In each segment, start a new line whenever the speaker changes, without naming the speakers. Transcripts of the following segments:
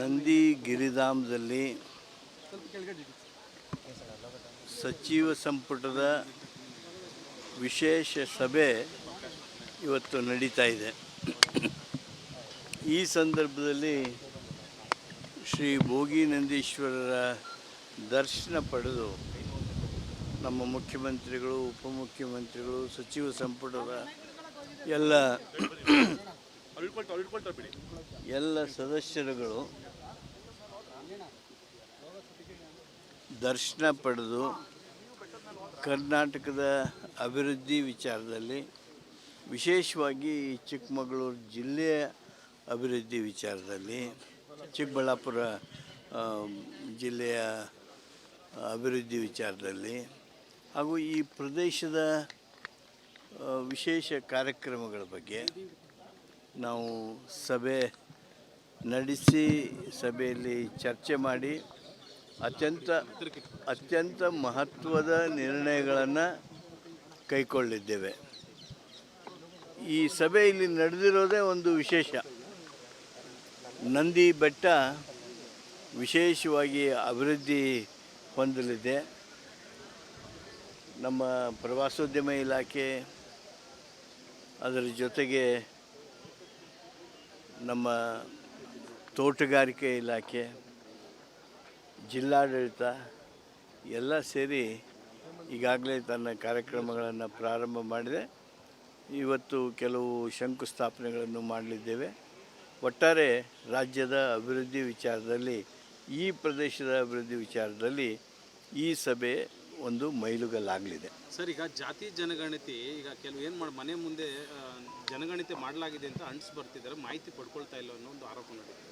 ನಂದಿ ಗಿರಿಧಾಮದಲ್ಲಿ ಸಚಿವ ಸಂಪುಟದ ವಿಶೇಷ ಸಭೆ ಇವತ್ತು ನಡೀತಾ ಇದೆ. ಈ ಸಂದರ್ಭದಲ್ಲಿ ಶ್ರೀ ಭೋಗಿ ನಂದೀಶ್ವರರ ದರ್ಶನ ಪಡೆದು ನಮ್ಮ ಮುಖ್ಯಮಂತ್ರಿಗಳು ಉಪಮುಖ್ಯಮಂತ್ರಿಗಳು ಸಚಿವ ಸಂಪುಟದ ಎಲ್ಲ ಎಲ್ಲ ಸದಸ್ಯರುಗಳು ದರ್ಶನ ಪಡೆದು ಕರ್ನಾಟಕದ ಅಭಿವೃದ್ಧಿ ವಿಚಾರದಲ್ಲಿ, ವಿಶೇಷವಾಗಿ ಚಿಕ್ಕಮಗಳೂರು ಜಿಲ್ಲೆಯ ಅಭಿವೃದ್ಧಿ ವಿಚಾರದಲ್ಲಿ, ಚಿಕ್ಕಬಳ್ಳಾಪುರ ಜಿಲ್ಲೆಯ ಅಭಿವೃದ್ಧಿ ವಿಚಾರದಲ್ಲಿ ಹಾಗೂ ಈ ಪ್ರದೇಶದ ವಿಶೇಷ ಕಾರ್ಯಕ್ರಮಗಳ ಬಗ್ಗೆ ನಾವು ಸಭೆ ನಡೆಸಿ, ಸಭೆಯಲ್ಲಿ ಚರ್ಚೆ ಮಾಡಿ ಅತ್ಯಂತ ಅತ್ಯಂತ ಮಹತ್ವದ ನಿರ್ಣಯಗಳನ್ನು ಕೈಕೊಳ್ಳಿದ್ದೇವೆ. ಈ ಸಭೆ ಇಲ್ಲಿ ನಡೆದಿರೋದೇ ಒಂದು ವಿಶೇಷ. ನಂದಿ ಬೆಟ್ಟ ವಿಶೇಷವಾಗಿ ಅಭಿವೃದ್ಧಿ ಹೊಂದಲಿದೆ. ನಮ್ಮ ಪ್ರವಾಸೋದ್ಯಮ ಇಲಾಖೆ ಅದರ ಜೊತೆಗೆ ನಮ್ಮ ತೋಟಗಾರಿಕೆ ಇಲಾಖೆ ಜಿಲ್ಲಾಡಳಿತ ಎಲ್ಲ ಸೇರಿ ಈಗಾಗಲೇ ತನ್ನ ಕಾರ್ಯಕ್ರಮಗಳನ್ನು ಪ್ರಾರಂಭ ಮಾಡಿದೆ. ಇವತ್ತು ಕೆಲವು ಶಂಕುಸ್ಥಾಪನೆಗಳನ್ನು ಮಾಡಲಿದ್ದೇವೆ. ಒಟ್ಟಾರೆ ರಾಜ್ಯದ ಅಭಿವೃದ್ಧಿ ವಿಚಾರದಲ್ಲಿ, ಈ ಪ್ರದೇಶದ ಅಭಿವೃದ್ಧಿ ವಿಚಾರದಲ್ಲಿ ಈ ಸಭೆ ಒಂದು ಮೈಲುಗಲ್ಲಾಗಲಿದೆ.
ಸರ್, ಈಗ ಜಾತಿ ಜನಗಣತಿ, ಈಗ ಕೆಲವು ಏನು ಮಾಡಿ, ಮನೆ ಮುಂದೆ ಜನಗಣತಿ ಮಾಡಲಾಗಿದೆ ಅಂತ ಅಂಟಿಸ್ ಬರ್ತಿದ್ದಾರೆ. ಮಾಹಿತಿ ಪಡ್ಕೊಳ್ತಾ ಇಲ್ಲ ಅನ್ನೋ ಒಂದು ಆರೋಪ ನಡೀತಿದೆ.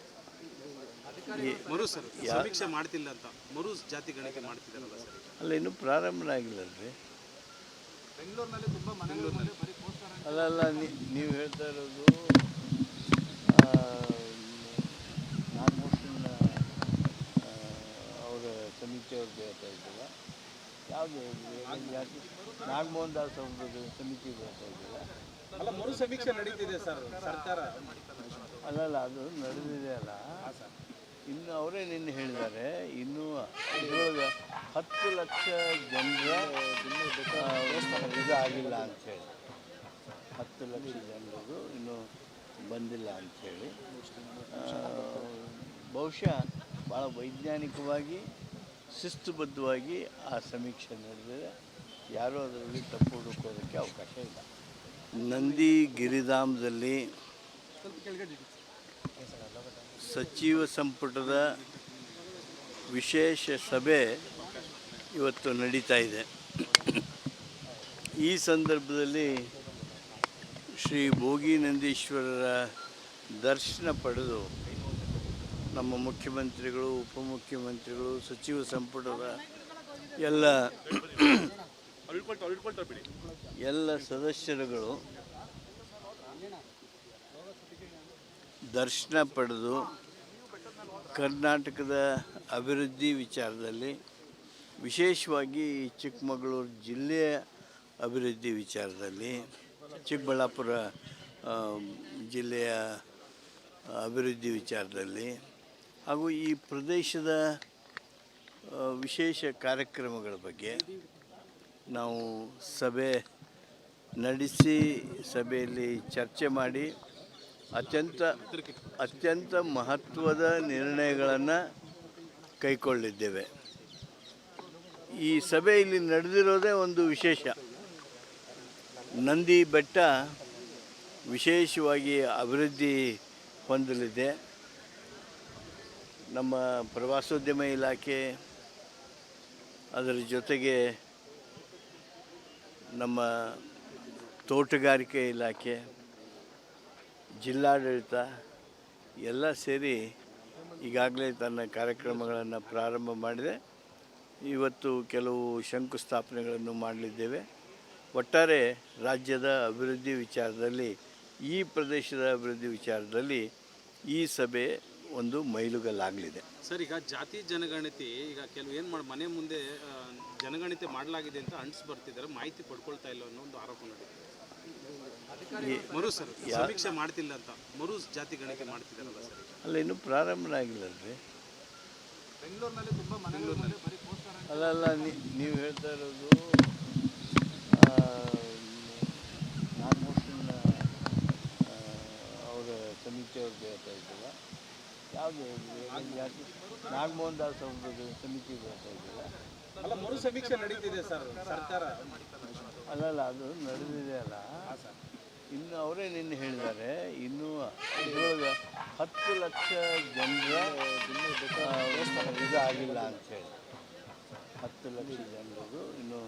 ಸಮೀಕ್ಷೆ ಮಾಡ್ತಿಲ್ಲ ಅಂತ. ಮರು ಜಾತಿ ಗಣಿಕೆ ಮಾಡ್ತಿದ್ದಾರಲ್ಲ ಸರ್.
ಅಲ್ಲ ಇನ್ನೂ ಪ್ರಾರಂಭ ಆಗಿಲ್ಲಲ್ರಿ
ಬೆಂಗಳೂರಿನಲ್ಲಿ
ಅಲ್ಲ ಅಲ್ಲ ನೀವು ಹೇಳ್ತಾ ಇರೋದು ನಾಗಮೋಹನ್ ಅವರ ಸಮಿತಿ ಅವ್ರದ್ದು ಹೇಳ್ತಾ ಇದ್ದಲ್ಲ ಯಾವುದು ಜಾತಿ ನಾಗಮೋಹನ್ ದಾಸ್ ಅವ್ರದ್ದು ಸಮಿತಿ ಹೇಳ್ತಾ ಇದ್ದಲ್ಲ
ಅಲ್ಲ ಮರು ಸಮೀಕ್ಷೆ ನಡೀತಿದೆ ಸರ್ ಸರ್ಕಾರ.
ಅಲ್ಲಲ್ಲ ಅದು ನಡೆದಿದೆ ಅಲ್ಲ. ಅವರೇ ನಿನ್ನೆ ಹೇಳಿದ್ದಾರೆ ಇನ್ನೂ ಇದ್ರೊಳಗೆ ಹತ್ತು ಲಕ್ಷ ಜನರ ಇದಾಗಿಲ್ಲ ಅಂಥೇಳಿ ಹತ್ತು ಲಕ್ಷ ಜನರದು ಇನ್ನೂ ಬಂದಿಲ್ಲ ಅಂಥೇಳಿ ಬಹುಶಃ ಭಾಳ ವೈಜ್ಞಾನಿಕವಾಗಿ ಶಿಸ್ತುಬದ್ಧವಾಗಿ ಆ ಸಮೀಕ್ಷೆ ನಡೆದಿದೆ. ಯಾರೂ ಅದರಲ್ಲಿ ತಪ್ಪು ಹುಡುಕೋದಕ್ಕೆ ಅವಕಾಶ ಇಲ್ಲ. ನಂದಿ ಗಿರಿಧಾಮದಲ್ಲಿ ಸಚಿವ ಸಂಪುಟದ ವಿಶೇಷ ಸಭೆ ಇವತ್ತು ನಡೀತಾ ಇದೆ. ಈ ಸಂದರ್ಭದಲ್ಲಿ ಶ್ರೀ ಭೋಗಿ ನಂದೀಶ್ವರರ ದರ್ಶನ ಪಡೆದು ನಮ್ಮ ಮುಖ್ಯಮಂತ್ರಿಗಳು ಉಪಮುಖ್ಯಮಂತ್ರಿಗಳು ಸಚಿವ ಸಂಪುಟದ ಎಲ್ಲ ಎಲ್ಲ ಸದಸ್ಯರುಗಳು ದರ್ಶನ ಪಡೆದು ಕರ್ನಾಟಕದ ಅಭಿವೃದ್ಧಿ ವಿಚಾರದಲ್ಲಿ, ವಿಶೇಷವಾಗಿ ಚಿಕ್ಕಮಗಳೂರು ಜಿಲ್ಲೆಯ ಅಭಿವೃದ್ಧಿ ವಿಚಾರದಲ್ಲಿ, ಚಿಕ್ಕಬಳ್ಳಾಪುರ ಜಿಲ್ಲೆಯ ಅಭಿವೃದ್ಧಿ ವಿಚಾರದಲ್ಲಿ ಹಾಗೂ ಈ ಪ್ರದೇಶದ ವಿಶೇಷ ಕಾರ್ಯಕ್ರಮಗಳ ಬಗ್ಗೆ ನಾವು ಸಭೆ ನಡೆಸಿ, ಸಭೆಯಲ್ಲಿ ಚರ್ಚೆ ಮಾಡಿ ಅತ್ಯಂತ ಅತ್ಯಂತ ಮಹತ್ವದ ನಿರ್ಣಯಗಳನ್ನು ಕೈಕೊಳ್ಳಿದ್ದೇವೆ. ಈ ಸಭೆ ಇಲ್ಲಿ ನಡೆದಿರೋದೇ ಒಂದು ವಿಶೇಷ. ನಂದಿ ಬೆಟ್ಟ ವಿಶೇಷವಾಗಿ ಅಭಿವೃದ್ಧಿ ಹೊಂದಲಿದೆ. ನಮ್ಮ ಪ್ರವಾಸೋದ್ಯಮ ಇಲಾಖೆ ಅದರ ಜೊತೆಗೆ ನಮ್ಮ ತೋಟಗಾರಿಕೆ ಇಲಾಖೆ ಜಿಲ್ಲಾಡಳಿತ ಎಲ್ಲ ಸೇರಿ ಈಗಾಗಲೇ ತನ್ನ ಕಾರ್ಯಕ್ರಮಗಳನ್ನು ಪ್ರಾರಂಭ ಮಾಡಿದೆ. ಇವತ್ತು ಕೆಲವು ಶಂಕುಸ್ಥಾಪನೆಗಳನ್ನು ಮಾಡಲಿದ್ದೇವೆ. ಒಟ್ಟಾರೆ ರಾಜ್ಯದ ಅಭಿವೃದ್ಧಿ ವಿಚಾರದಲ್ಲಿ, ಈ ಪ್ರದೇಶದ ಅಭಿವೃದ್ಧಿ ವಿಚಾರದಲ್ಲಿ ಈ ಸಭೆ ಒಂದು ಮೈಲುಗಲ್ಲಾಗಲಿದೆ.
ಸರ್, ಈಗ ಜಾತಿ ಜನಗಣತಿ, ಈಗ ಕೆಲವು ಏನು ಮಾಡಿ, ಮನೆ ಮುಂದೆ ಜನಗಣತಿ ಮಾಡಲಾಗಿದೆ ಅಂತ ಅಂಟಿಸ್ ಬರ್ತಿದ್ದಾರೆ. ಮಾಹಿತಿ ಪಡ್ಕೊಳ್ತಾ ಇಲ್ಲ ಅನ್ನೋ ಒಂದು ಆರೋಪ ನಡೀತಿದೆ. ಸಮೀಕ್ಷೆ ಮಾಡ್ತಿಲ್ಲ ಅಂತ. ಮರು ಜಾತಿ ಗಣಿಕೆ ಮಾಡ್ತಿದ್ದಾರಲ್ಲ ಸರ್. ಇನ್ನು
ಅಲ್ಲ ಇನ್ನೂ ಪ್ರಾರಂಭನಾಗಿಲ್ಲಲ್ರಿ
ಬೆಂಗಳೂರಿನಲ್ಲಿ ತುಂಬ ಮನೆಗಳ ಮುಂದೆ ಬರೀ ಪೋಸ್ಟರ್
ಅಲ್ಲ ಅಲ್ಲ ನೀವು ಹೇಳ್ತಾ ಇರೋದು ನಾಗಮೋಷನ್ ಅವರ ಸಮಿತಿ ಅವ್ರಿಗೆ ಹೇಳ್ತಾ ಇದ್ದಿಲ್ಲ ಯಾವುದು ಯಾಕೆ ನಾಗಮೋಹನ್ ದಾಸ್ ಅವ್ರದ್ದು ಸಮಿತಿ ಹೇಳ್ತಾ ಇದ್ದಿಲ್ಲ
ಅಲ್ಲ ಮರು ಸಮೀಕ್ಷೆ ನಡೀತಿದೆ ಸರ್ ಸರ್ಕಾರ.
ಅಲ್ಲಲ್ಲ ಅದು ನಡೆದಿದೆ ಅಲ್ಲ. ಇನ್ನು ಅವರೇ ನಿನ್ನೆ ಹೇಳಿದ್ದಾರೆ, ಇನ್ನು ಹತ್ತು ಲಕ್ಷ ಜನರ ಇದಾಗಿಲ್ಲ ಅಂಥೇಳಿ. ಹತ್ತು ಲಕ್ಷ ಜನರದು ಇನ್ನೂ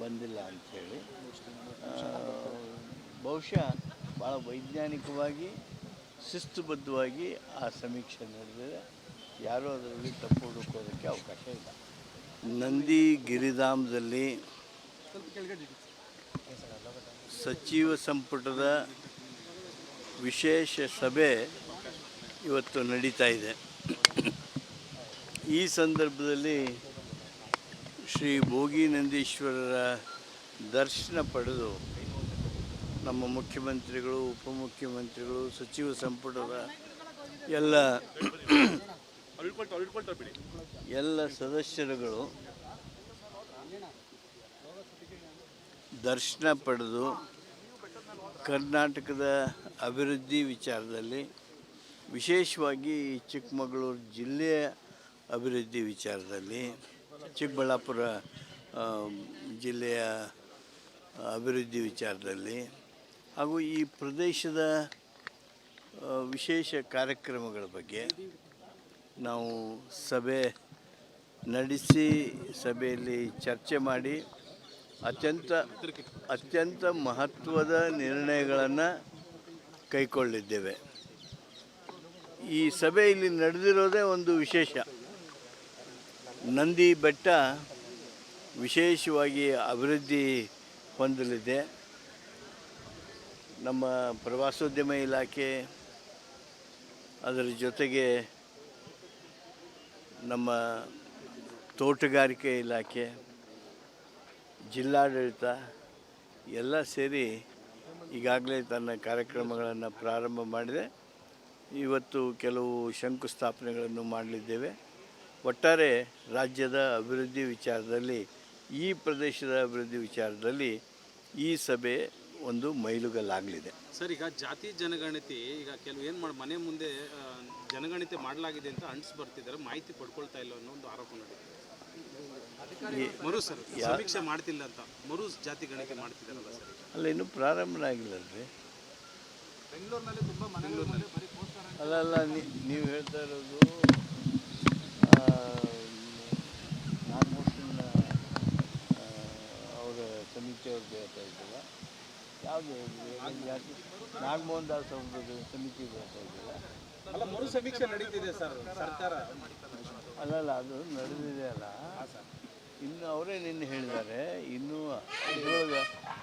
ಬಂದಿಲ್ಲ ಅಂಥೇಳಿ. ಬಹುಶಃ ಭಾಳ ವೈಜ್ಞಾನಿಕವಾಗಿ, ಶಿಸ್ತುಬದ್ಧವಾಗಿ ಆ ಸಮೀಕ್ಷೆ ನಡೆದರೆ ಯಾರೂ ಅದರಲ್ಲಿ ತಪ್ಪು ಹುಡುಕೋದಕ್ಕೆ ಅವಕಾಶ ಇಲ್ಲ. ನಂದಿ ಗಿರಿಧಾಮದಲ್ಲಿ ಸಚಿವ ಸಂಪುಟದ ವಿಶೇಷ ಸಭೆ ಇವತ್ತು ನಡೀತಾ ಇದೆ. ಈ ಸಂದರ್ಭದಲ್ಲಿ ಶ್ರೀ ಭೋಗಿ ನಂದೀಶ್ವರರ ದರ್ಶನ ಪಡೆದು ನಮ್ಮ ಮುಖ್ಯಮಂತ್ರಿಗಳು, ಉಪಮುಖ್ಯಮಂತ್ರಿಗಳು, ಸಚಿವ ಸಂಪುಟದ ಎಲ್ಲ ಎಲ್ಲ ಸದಸ್ಯರುಗಳು ದರ್ಶನ ಪಡೆದು ಕರ್ನಾಟಕದ ಅಭಿವೃದ್ಧಿ ವಿಚಾರದಲ್ಲಿ, ವಿಶೇಷವಾಗಿ ಚಿಕ್ಕಮಗಳೂರು ಜಿಲ್ಲೆಯ ಅಭಿವೃದ್ಧಿ ವಿಚಾರದಲ್ಲಿ, ಚಿಕ್ಕಬಳ್ಳಾಪುರ ಜಿಲ್ಲೆಯ ಅಭಿವೃದ್ಧಿ ವಿಚಾರದಲ್ಲಿ ಹಾಗೂ ಈ ಪ್ರದೇಶದ ವಿಶೇಷ ಕಾರ್ಯಕ್ರಮಗಳ ಬಗ್ಗೆ ನಾವು ಸಭೆ ನಡೆಸಿ, ಸಭೆಯಲ್ಲಿ ಚರ್ಚೆ ಮಾಡಿ, ಅತ್ಯಂತ ಅತ್ಯಂತ ಮಹತ್ವದ ನಿರ್ಣಯಗಳನ್ನು ಕೈಕೊಳ್ಳಿದ್ದೇವೆ. ಈ ಸಭೆ ಇಲ್ಲಿ ನಡೆದಿರೋದೇ ಒಂದು ವಿಶೇಷ. ನಂದಿ ಬೆಟ್ಟ ವಿಶೇಷವಾಗಿ ಅಭಿವೃದ್ಧಿ ಹೊಂದಲಿದೆ. ನಮ್ಮ ಪ್ರವಾಸೋದ್ಯಮ ಇಲಾಖೆ, ಅದರ ಜೊತೆಗೆ ನಮ್ಮ ತೋಟಗಾರಿಕೆ ಇಲಾಖೆ, ಜಿಲ್ಲಾಡಳಿತ ಎಲ್ಲ ಸೇರಿ ಈಗಾಗಲೇ ತನ್ನ ಕಾರ್ಯಕ್ರಮಗಳನ್ನು ಪ್ರಾರಂಭ ಮಾಡಿದೆ. ಇವತ್ತು ಕೆಲವು ಶಂಕುಸ್ಥಾಪನೆಗಳನ್ನು ಮಾಡಲಿದ್ದೇವೆ. ಒಟ್ಟಾರೆ ರಾಜ್ಯದ ಅಭಿವೃದ್ಧಿ ವಿಚಾರದಲ್ಲಿ, ಈ ಪ್ರದೇಶದ ಅಭಿವೃದ್ಧಿ ವಿಚಾರದಲ್ಲಿ ಈ ಸಭೆ ಒಂದು ಮೈಲುಗಲ್ಲಾಗಲಿದೆ.
ಸರ್, ಈಗ ಜಾತಿ ಜನಗಣತಿ, ಈಗ ಕೆಲವು ಏನು ಮಾಡಿ, ಮನೆ ಮುಂದೆ ಜನಗಣತಿ ಮಾಡಲಾಗಿದೆ ಅಂತ ಅಂಟಿಸ್ ಬರ್ತಿದ್ದಾರೆ. ಮಾಹಿತಿ ಪಡ್ಕೊಳ್ತಾ ಇಲ್ಲ ಅನ್ನೋ ಒಂದು ಆರೋಪ ನಡೀತಿದೆ. ಮರು ಸರ್ ಸಮೀಕ್ಷೆ ಮಾಡ್ತಿಲ್ಲ ಅಂತ. ಮರು ಜಾತಿ ಗಣಿಕೆ ಮಾಡ್ತಿದ್ದಾರಲ್ಲ ಸರ್.
ಅಲ್ಲ ಇನ್ನೂ ಪ್ರಾರಂಭನಾಗಿಲ್ಲಲ್ರಿ.
ಬೆಂಗಳೂರಿನಲ್ಲಿ ತುಂಬ ಮನೆಗಳ ಮುಂದೆ ಬರೀ
ಅಲ್ಲ ಅಲ್ಲ ನೀವು ಹೇಳ್ತಾ ಇರೋದು ನಾಗಮೋಷನ್ ಅವರ ಸಮೀಕ್ಷೆ ಅವ್ರಿಗೆ ಹೇಳ್ತಾ ಇದ್ದಲ್ಲ ಯಾವುದು ಜಾತಿ? ನಾಗಮೋಹನ್ ದಾಸ್ ಅವ್ರದ್ದು ಸಮಿತಿ ಹೇಳ್ತಾ ಇದ್ದಲ್ಲ
ಅಲ್ಲ ಮರು ಸಮೀಕ್ಷೆ ನಡೀತಿದೆ ಸರ್ ಸರ್ಕಾರ.
ಅಲ್ಲಲ್ಲ ಅದು ನಡೆದಿದೆ ಅಲ್ಲ. ಅವರೇ ನಿನ್ನೆ ಹೇಳಿದ್ದಾರೆ, ಇನ್ನೂ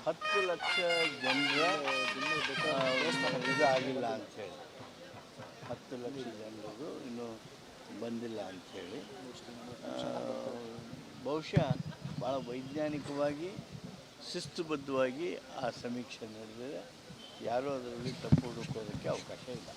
ಹತ್ತು ಲಕ್ಷ ಜನರ ಇದಾಗಿಲ್ಲ ಆಗಿಲ್ಲ ಅಂಥೇಳಿ ಹತ್ತು ಲಕ್ಷ ಜನರದು ಇನ್ನೂ ಬಂದಿಲ್ಲ ಅಂಥೇಳಿ ಬಹುಶಃ ಭಾಳ ವೈಜ್ಞಾನಿಕವಾಗಿ, ಶಿಸ್ತುಬದ್ಧವಾಗಿ ಆ ಸಮೀಕ್ಷೆ ನಡೆದಿದೆ. ಯಾರೂ ಅದರಲ್ಲಿ ತಪ್ಪು ಹುಡುಕೋದಕ್ಕೆ ಅವಕಾಶ ಇಲ್ಲ.